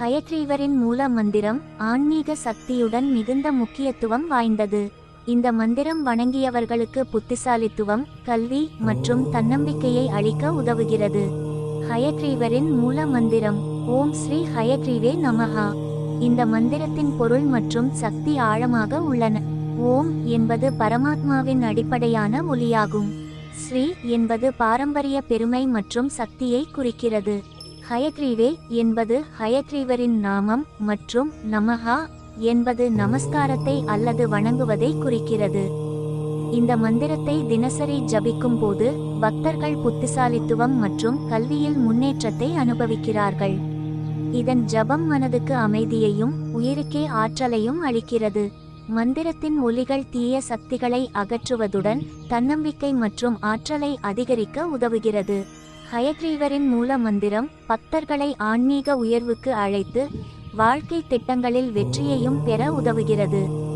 ஹயக்ரீவரின் மூல மந்திரம் ஆன்மீக சக்தியுடன் மிகுந்த முக்கியத்துவம் வாய்ந்தது. இந்த மந்திரம் வணங்கியவர்களுக்கு புத்திசாலித்துவம் கல்வி மற்றும் தன்னம்பிக்கையை அளிக்க உதவுகிறது. ஹயக்ரீவரின் மூல மந்திரம் ஓம் ஸ்ரீ ஹயக்ரீவே நமஹா. இந்த மந்திரத்தின் பொருள் மற்றும் சக்தி ஆழமாக உள்ளன. ஓம் என்பது பரமாத்மாவின் அடிப்படையான ஒலியாகும். ஸ்ரீ என்பது பாரம்பரிய பெருமை மற்றும் சக்தியை குறிக்கிறது. ஹயக்ரீவே என்பது ஹயக்ரீவரின் நாமம் மற்றும் நமஹா என்பது நமஸ்காரத்தை அல்லது வணங்குவதை குறிக்கிறது. இந்த மந்திரத்தை தினசரி ஜபிக்கும் போது பக்தர்கள் புத்திசாலித்துவம் மற்றும் கல்வியில் முன்னேற்றத்தை அனுபவிக்கிறார்கள். இதன் ஜபம் மனதுக்கு அமைதியையும் உயிருக்கே ஆற்றலையும் அளிக்கிறது. மந்திரத்தின் ஒலிகள் தீய சக்திகளை அகற்றுவதுடன் தன்னம்பிக்கை மற்றும் ஆற்றலை அதிகரிக்க உதவுகிறது. ஹயக்ரீவரின் மூல மந்திரம் பக்தர்களை ஆன்மீக உயர்வுக்கு அழைத்து வாழ்க்கை திட்டங்களில் வெற்றியையும் பெற உதவுகிறது.